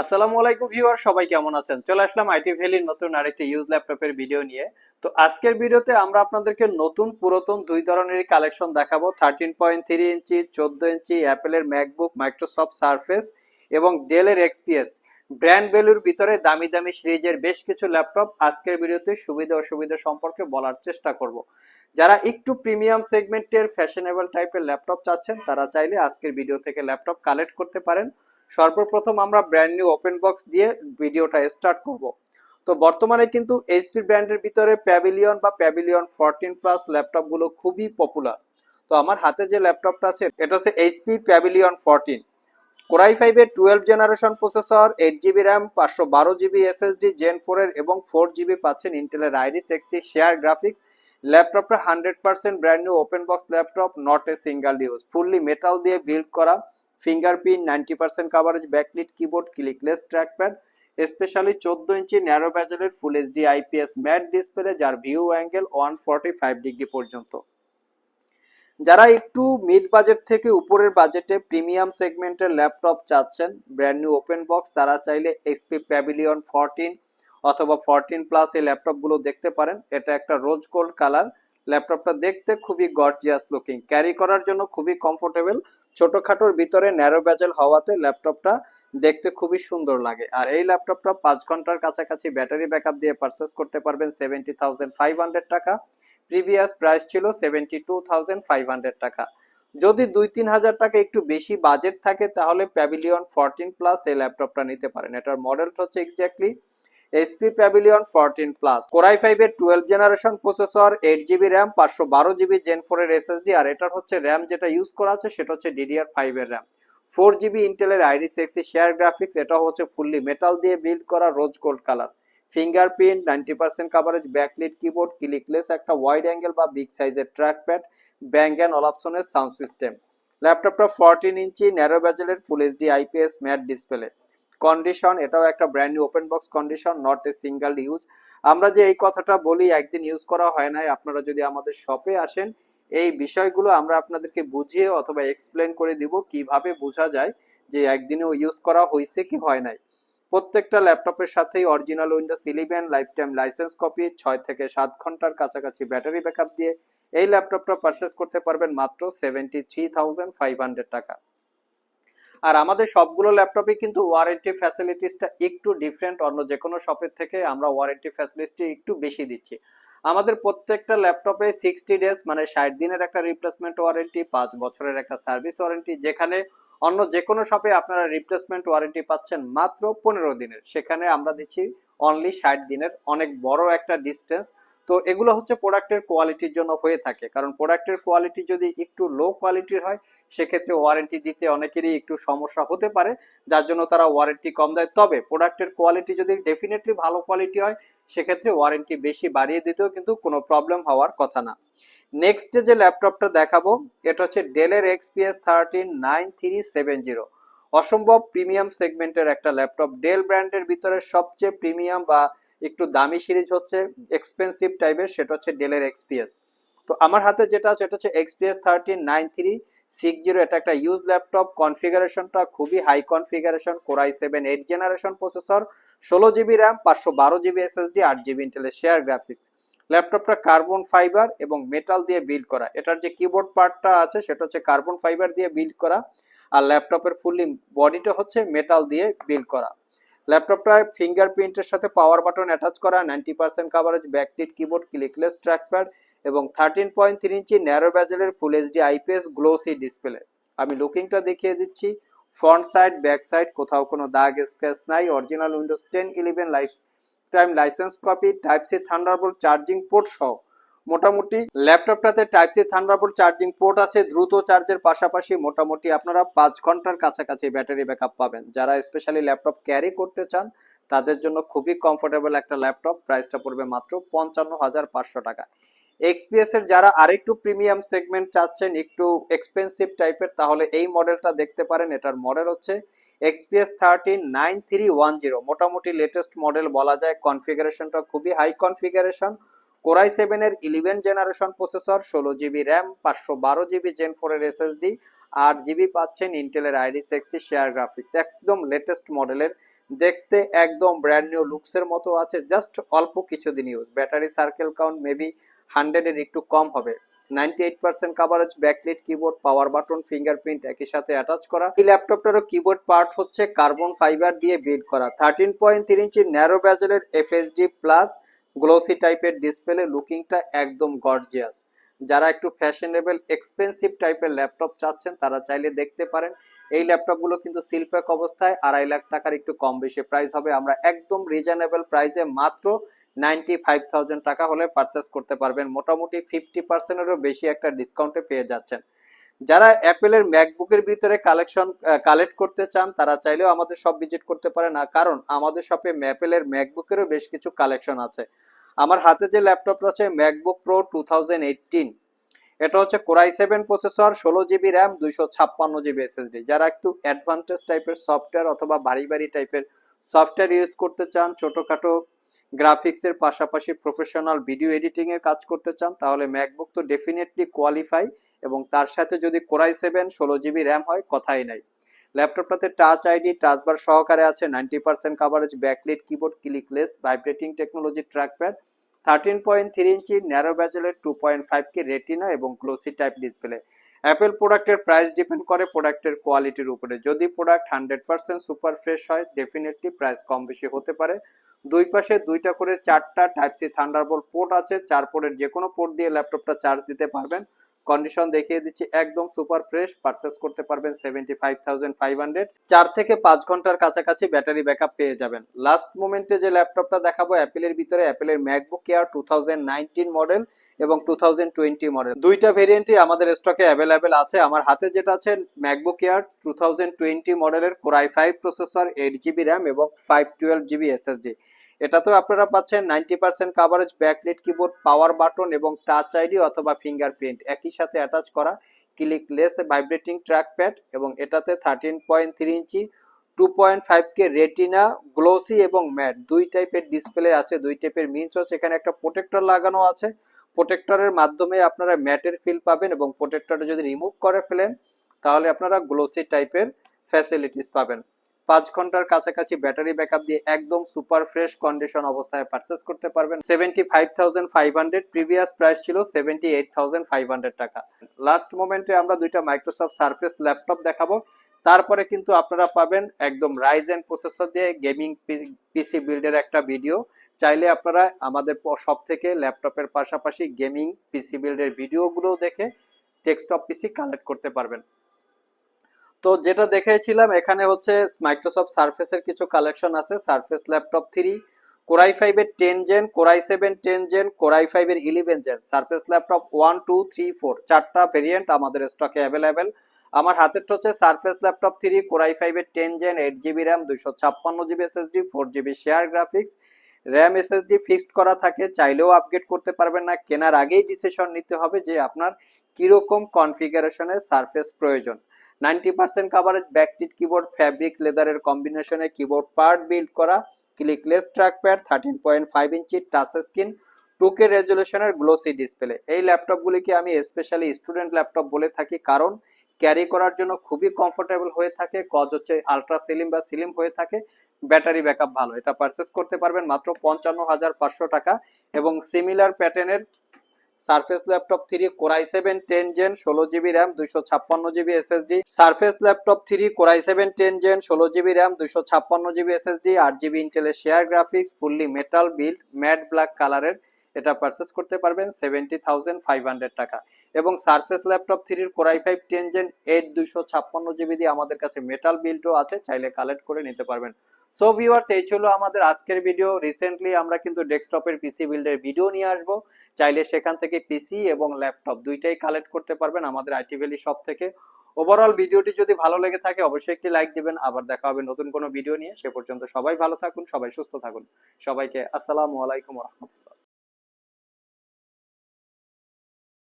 আসসালামু আলাইকুম ভিউয়ার, সবাই কেমন আছেন? চলে আসলাম আইটি ভ্যালির নতুন আরেকটি ইউজ ল্যাপটপের ভিডিও নিয়ে। তো আজকের ভিডিওতে আমরা আপনাদেরকে নতুন পুরাতন দুই ধরনের কালেকশন দেখাবো। থার্টিন পয়েন্ট থ্রি ইঞ্চি, চোদ্দ ইঞ্চি, অ্যাপেলের ম্যাকবুক, মাইক্রোসফট সারফেস এবং ডেলের এক্সপিএস ব্র্যান্ড ভ্যালুর ভিতরে দামি দামি সিরিজের বেশ কিছু ল্যাপটপ আজকের ভিডিওতে সুবিধা অসুবিধা সম্পর্কে বলার চেষ্টা করব। যারা একটু প্রিমিয়াম সেগমেন্টের ফ্যাশনেবল টাইপের ল্যাপটপ চাচ্ছেন, তারা চাইলে আজকের ভিডিও থেকে ল্যাপটপ কালেক্ট করতে পারেন। সর্বপ্রথম আমরা ব্র্যান্ড নিউ ওপেন বক্স দিয়ে ভিডিওটা স্টার্ট করব। তো বর্তমানে কিন্তু এইচপি ব্র্যান্ডের ভিতরে প্যাভিলিয়ন বা প্যাভিলিয়ন ফোরটিন প্লাস ল্যাপটপগুলো খুবই পপুলার তো আমার হাতে যে ল্যাপটপটা আছে, এটা হচ্ছে HP pavilion fourteen core i ফাইভের twelve generation processor eight GB RAM পাঁচশো বারো জিবি এসএসডি জেন ফোরের এবং ফোর জিবি পাচ্ছেন ইন্টেলের আইরিস এক্সি শেয়ার গ্রাফিক্স ল্যাপটপটা hundred percent brand new open box laptop not a single use fully metal দিয়ে build করা। Fingerprint ninety percent coverage backlit keyboard clickless trackpad specially চোদ্দ inch narrow ব্যাজেলের full HD IPS matte display যার view angle one forty five degree পর্যন্ত। যারা একটু mid budget থেকে উপরের বাজেটে প্রিমিয়াম সেগমেন্টের ল্যাপটপ চাচ্ছেন ব্র্যান্ড নিউ ওপেন বক্স তারা চাইলে এক্সপি প্যাভিলিয়ন ফোরটিন অথবা ফরটিন প্লাস এই ল্যাপটপগুলো দেখতে পারেন। এটা একটা রোজ গোল্ড কালার ল্যাপটপটা দেখতে খুবই গর্জিয়াস লুকিং ক্যারি করার জন্য খুবই কমফোর্টেবল ছোটখাটোর ভিতরে ন্যারো ব্যাজেল হওয়াতে ল্যাপটপটা দেখতে খুবই সুন্দর লাগে। আর এই ল্যাপটপটা পাঁচ ঘণ্টার কাছাকাছি ব্যাটারি ব্যাকআপ দিয়ে পারচেস করতে পারবেন সেভেন্টি থাউজেন্ড ফাইভ হান্ড্রেড টাকা। প্রিভিয়াস প্রাইস ছিল seventy two thousand five hundred টাকা। যদি দুই তিন হাজার টাকা একটু বেশি বাজেট থাকে, তাহলে প্যাভিলিয়ন ফোরটিন প্লাস এই ল্যাপটপটা নিতে পারেন। এটার মডেলটা হচ্ছে exactly HP pavilion fourteen plus core i ফাইভের twelve generation processor eight GB RAM পাঁচশো বারো জিবি জেন ফোরের এসএসডি আর এটার হচ্ছে র্যাম যেটা ইউজ করা আছে, সেটা হচ্ছে ডিডিআর ফাইভের র্যাম ফোর জিবি ইন্টেলের আইরিস এক্সি শেয়ার গ্রাফিক্স এটা হচ্ছে ফুললি মেটাল দিয়ে বিল্ড করা rose gold colour fingerprint ninety percent coverage backlit keyboard clickless একটা ওয়াইড অ্যাঙ্গেল বা বিগ সাইজের ট্র্যাক প্যাড ব্যাঙ্গ অ্যান্ড অলাপসনের সাউন্ড সিস্টেম ল্যাপটপটা fourteen inch narrow ব্যাজেলের full HD IPS matte display condition এটাও একটা brand new open box condition not a single use আমরা যে এই কথাটা বলি, একদিন ইউজ করা হয় নাই, আপনারা যদি আমাদের শপে আসেন, এই বিষয়গুলো আমরা আপনাদেরকে বুঝিয়ে অথবা এক্সপ্লেন করে দিব কীভাবে বোঝা যায় যে একদিনেও ইউজ করা হয়েছে কি হয় নাই। প্রত্যেকটা ল্যাপটপের সাথেই original Windows eleven lifetime license copy ছয় থেকে সাত ঘণ্টার কাছাকাছি ব্যাটারি ব্যাকআপ দিয়ে, এই ল্যাপটপটা পারচেস করতে পারবেন মাত্র seventy three thousand five hundred টাকা। আর আমাদের সবগুলো ল্যাপটপে কিন্তু ওয়ারেন্টি ফ্যাসিলিটিসটা একটু ডিফারেন্ট অন্য যে কোনো শপের থেকে আমরা ওয়ারেন্টি ফ্যাসিলিটি একটু বেশি দিচ্ছি। আমাদের প্রত্যেকটা ল্যাপটপে সিক্সটি ডেজ মানে ষাট দিনের একটা রিপ্লেসমেন্ট ওয়ারেন্টি পাঁচ বছরের একটা সার্ভিস ওয়ারেন্টি যেখানে অন্য যে কোনো শপে আপনারা রিপ্লেসমেন্ট ওয়ারেন্টি পাচ্ছেন মাত্র পনেরো দিনের। সেখানে আমরা দিচ্ছি অনলি ষাট দিনের, অনেক বড় একটা ডিস্টেন্স তো এগুলো হচ্ছে প্রোডাক্টের কোয়ালিটির জন্য হয়ে থাকে। কারণ প্রোডাক্টের কোয়ালিটি যদি একটু লো কোয়ালিটির হয়, সেক্ষেত্রে ওয়ারেন্টি দিতে অনেকেরই একটু সমস্যা হতে পারে, যার জন্য তারা ওয়ারেন্টি কম দেয়। তবে প্রোডাক্টের কোয়ালিটি যদি ডেফিনেটলি ভালো কোয়ালিটি হয়, সেক্ষেত্রে ওয়ারেন্টি বেশি বাড়িয়ে দিতেও কিন্তু কোনো প্রবলেম হওয়ার কথা না। নেক্সট যে ল্যাপটপটা দেখাবো, এটা হচ্ছে ডেলের XPS thirteen nine three seven zero অসম্ভব প্রিমিয়াম সেগমেন্টের একটা ল্যাপটপ ডেল ব্র্যান্ডের ভিতরে সবচেয়ে প্রিমিয়াম বা একটু দামি সিরিজ হচ্ছে এক্সপেন্সিভ টাইপের সেটা হচ্ছে ডেলের এক্সপিএস তো আমার হাতে যেটা আছে এটা হচ্ছে XPS thirteen nine three six zero এটা একটা ইউজ ল্যাপটপ কনফিগারেশনটা খুবই high configuration core i seven eight generation processor ষোলো জিবি র্যাম পাঁচশো বারো জিবি এসএসডি আট জিবি ইন্টেলের শেয়ার গ্রাফিক্স ল্যাপটপটা কার্বন ফাইবার এবং মেটাল দিয়ে বিল্ড করা। এটার যে কিবোর্ড পার্টটা আছে, সেটা হচ্ছে কার্বন ফাইবার দিয়ে বিল্ড করা। আর ল্যাপটপের ফুললি বডিটা হচ্ছে মেটাল দিয়ে বিল্ড করা। ল্যাপটপটা ফিঙ্গারপ্রিন্টের সাথে পাওয়ার বাটন অ্যাটাচ করা ninety percent coverage backlit keyboard clickless trackpad এবং thirteen point three inch narrow ব্যাজেলের full HD IPS glossy display আমি লুকিংটা দেখিয়ে দিচ্ছি। ফ্রন্ট সাইড ব্যাক সাইড কোথাও কোনো দাগ স্ক্র্যাচ নাই original Windows ten eleven life time licence copy type C Thunderbolt charging port সহ। মোটামুটি ল্যাপটপটাতে type C Thunderbolt charging port আছে, দ্রুত চার্জের পাশাপাশি মোটামুটি আপনারা পাঁচ ঘণ্টার কাছাকাছি ব্যাটারি ব্যাকআপ পাবেন। যারা স্পেশালি ল্যাপটপ ক্যারি করতে চান, তাদের জন্য খুবই কমফোর্টেবল একটা ল্যাপটপ প্রাইসটা পড়বে মাত্র পঞ্চান্ন হাজার পাঁচশো টাকা। এক্সপিএস এর যারা আরেকটু প্রিমিয়াম সেগমেন্ট চাচ্ছেন, একটু এক্সপেন্সিভ টাইপের তাহলে এই মডেলটা দেখতে পারেন। এটার মডেল হচ্ছে XPS thirty nine three one zero মোটামুটি লেটেস্ট মডেল বলা যায় কনফিগারেশনটা খুবই হাই কনফিগারেশন কোরাই সেভেনের ইলেভেন জেনারেশন প্রসেসর ষোলো জিবি র্যাম পাঁচশো বারো জিবি জেন ফোরের এসএসডি আট জিবি পাচ্ছেন ইন্টেলের আইডি সেক্সি শেয়ার গ্রাফিক্স একদম লেটেস্ট মডেলের দেখতে একদম ব্র্যান্ড নিউ লুকসের মতো আছে জাস্ট অল্প কিছুদিন use battery circle count maybe হান্ড্রেডের একটু কম হবে। Ninety eight percent coverage backlit keyboard power button fingerprint একই সাথে অ্যাটাচ করা। এই ল্যাপটপটারও কিবোর্ড পার্ট হচ্ছে কার্বন ফাইবার দিয়ে বিল্ড করা। Thirteen point three inch narrow ব্যাজেলের FHD plus glossy টাইপের ডিসপ্লে লুকিংটা একদম গর্জিয়াস যারা একটু ফ্যাশনেবল এক্সপেন্সিভ টাইপের ল্যাপটপ চাচ্ছেন, তারা চাইলে দেখতে পারেন। এই ল্যাপটপগুলো কিন্তু সিলপ্যাক অবস্থায় আড়াই লাখ টাকার একটু কম বেশি প্রাইস হবে। আমরা একদম রিজনেবল প্রাইসে মাত্র নাইনটি ফাইভ টাকা হলে পারচেস করতে পারবেন। মোটামুটি ফিফটি পার্সেন্টেরও বেশি একটা ডিসকাউন্টে পেয়ে যাচ্ছেন। যারা অ্যাপেলের ম্যাকবুকের ভিতরে কালেকশন কালেক্ট করতে চান, তারা চাইলেও আমাদের সব ভিজিট করতে পারে না। কারণ আমাদের শপে অ্যাপেলের ম্যাকবুকেরও বেশ কিছু কালেকশন আছে। আমার হাতে যে ল্যাপটপটা আছে, ম্যাকবুক প্রো টু এটা হচ্ছে কোরাই সেভেন প্রসেসর ষোলো জিবি র্যাম দুইশো ছাপ্পান্ন জিবি এসএসডি যারা একটু অ্যাডভান্টেজ টাইপের সফটওয়্যার অথবা ভারী ভারী টাইপের সফটওয়্যার ইউজ করতে চান, ছোটোখাটো গ্রাফিক্সের পাশাপাশি প্রফেশনাল ভিডিও এডিটিংয়ের কাজ করতে চান, তাহলে ম্যাকবুক তো ডেফিনেটলি কোয়ালিফাই এবং তার সাথে যদি কোরাই সেভেন ষোলো জিবি র্যাম হয়, কথাই নাই। ল্যাপটপটাতে টাচ আইডি টাচবার সহকারে আছে ninety percent coverage backlit keyboard clickless vibrating technology trackpad thirteen point three inch narrow ব্যাজেলের two point five K retina এবং ক্লোসি টাইপ ডিসপ্লে অ্যাপেল প্রোডাক্টের প্রাইস ডিপেন্ড করে প্রোডাক্টের কোয়ালিটির উপরে। যদি product hundred percent super fresh হয় ডেফিনেটলি প্রাইস কম বেশি হতে পারে। দুই পাশে দুইটা করে চারটা টাইপ সি থান্ডারবোল্ট পোর্ট আছে, চার পোর্টের যে কোনো পোর্ট দিয়ে ল্যাপটপটা চার্জ দিতে পারবেন। কন্ডিশন দেখিয়ে দিচ্ছি, একদম সুপার ফ্রেশ পারচেস করতে পারবেন seventy five thousand five hundred চার থেকে পাঁচ ঘণ্টার কাছাকাছি ব্যাটারি ব্যাকআপ পেয়ে যাবেন। লাস্ট মোমেন্টে যে ল্যাপটপটা দেখাবো অ্যাপেলের ভিতরে অ্যাপেলের MacBook Air two thousand nineteen model এবং টু থাউজেন্ড টোয়েন্টি মডেল দুইটা ভেরিয়েন্টই আমাদের স্টকে অ্যাভেলেবেল আছে। আমার হাতে যেটা আছে MacBook Air two thousand twenty মডেলের core i five processor eight GB RAM এবং ফাইভ টুয়েলভ জিবি এসএসডি এটাতেও আপনারা পাচ্ছেন ninety percent coverage backlit keyboard power button এবং টাচ আইডি অথবা ফিঙ্গারপ্রিন্ট একই সাথে অ্যাটাচ করা ক্লিকলেস ভাইব্রেটিং ট্র্যাক প্যাড এবং এটাতে thirteen point three inch two point five K retina glossy এবং ম্যাট দুই টাইপের ডিসপ্লে আছে, দুই টাইপের মিন্স হচ্ছে এখানে একটা প্রোটেক্টর লাগানো আছে। প্রোটেক্টরের মাধ্যমে আপনারা ম্যাটের ফিল পাবেন এবং প্রোটেক্টরটা যদি রিমুভ করে ফেলেন, তাহলে আপনারা গ্লোসি টাইপের ফ্যাসিলিটিস পাবেন। পাঁচ ঘণ্টার কাছাকাছি ব্যাটারি ব্যাকআপ দিয়ে একদম সুপার ফ্রেশ কন্ডিশন অবস্থায় পারচেস করতে পারবেন। Seventy five thousand five hundred previous price ছিল seventy eight thousand five hundred টাকা। লাস্ট মোমেন্টে আমরা দুইটা মাইক্রোসফট সার্ফেস ল্যাপটপ দেখাবো। তারপরে কিন্তু আপনারা পাবেন একদম রাইজেন প্রসেসর দিয়ে গেমিং পিসি বিল্ডের একটা ভিডিও চাইলে আপনারা আমাদের সব থেকে ল্যাপটপের পাশাপাশি গেমিং পিসি বিল্ডের ভিডিওগুলো দেখে ডেস্কটপ পিসি কালেক্ট করতে পারবেন। তো যেটা দেখেছিলাম এখানে হচ্ছে মাইক্রোসফট সার্ফেসের কিছু কালেকশন আছে। Surface laptop three core i ফাইভের ten gen core i seven ten gen core i ফাইভের eleven gen Surface laptop one two three four চারটা ভেরিয়েন্ট আমাদের স্টকে অ্যাভেলেবেল আমার হাতেরটা হচ্ছে Surface laptop three core i ফাইভের ten gen eight GB RAM দুইশো ছাপ্পান্ন GB SSD four GB share graphics RAM SSD fixed করা থাকে। চাইলেও আপগ্রেড করতে পারবেন না। কেনার আগেই ডিসিশন নিতে হবে যে আপনার কীরকম কনফিগারেশনের সার্ফেস প্রয়োজন। Ninety percent coverage backlit keyboard fabric লেদারের কম্বিনেশনে কিবোর্ড পার্ট বিল্ড করা clickless trackpad thirteen point five inch touch screen two K রেজলিউশনের glossy display এই ল্যাপটপগুলিকে আমি স্পেশালি স্টুডেন্ট ল্যাপটপ বলে থাকি কারণ ক্যারি করার জন্য খুবই কমফোর্টেবল হয়ে থাকে কজ হচ্ছে আলট্রা সিলিম বা সিলিম হয়ে থাকে ব্যাটারি ব্যাকআপ ভালো। এটা পারচেস করতে পারবেন মাত্র পঞ্চান্ন হাজার পাঁচশো টাকা এবং সিমিলার প্যাটার্নের Surface laptop three core i seven ten gen ষোলো জিবি র্যাম, দুইশো ছাপ্পান্ন GB SSD. Surface laptop three core i seven ten gen, ষোলো জিবি র্যাম, দুইশো ছাপ্পান্ন জিবি এসএসডি, আট জিবি ইন্টেলের share graphics fully metal build matte black কালারের এটা পারচেস করতে পারবেন সেভেন্টি থাউজেন্ড ফাইভ হান্ড্রেড টাকা। এবং সার্ফেস ল্যাপটপ থ্রির core i five ten gen eight দুইশো ছাপ্পান্ন জিবি দিয়ে আমাদের কাছে মেটাল বিল্ডও আছে, চাইলে কালেক্ট করে নিতে পারবেন। সো ভিউয়ার্স এই ছিল আমাদের আজকের ভিডিও রিসেন্টলি আমরা কিন্তু ডেস্কটপের পিসি বিল্ডের ভিডিও নিয়ে আসব। চাইলে সেখান থেকে পিসি এবং ল্যাপটপ দুইটাই কালেক্ট করতে পারবেন আমাদের আইটি ভ্যালি শপ থেকে। ওভারঅল ভিডিওটি যদি ভালো লেগে থাকে, অবশ্যই একটি লাইক দিবেন। আবার দেখা হবে নতুন কোনো ভিডিও নিয়ে। সে পর্যন্ত সবাই ভালো থাকুন, সবাই সুস্থ থাকুন। সবাইকে আসসালামু আলাইকুম রহমতুল্লাহ।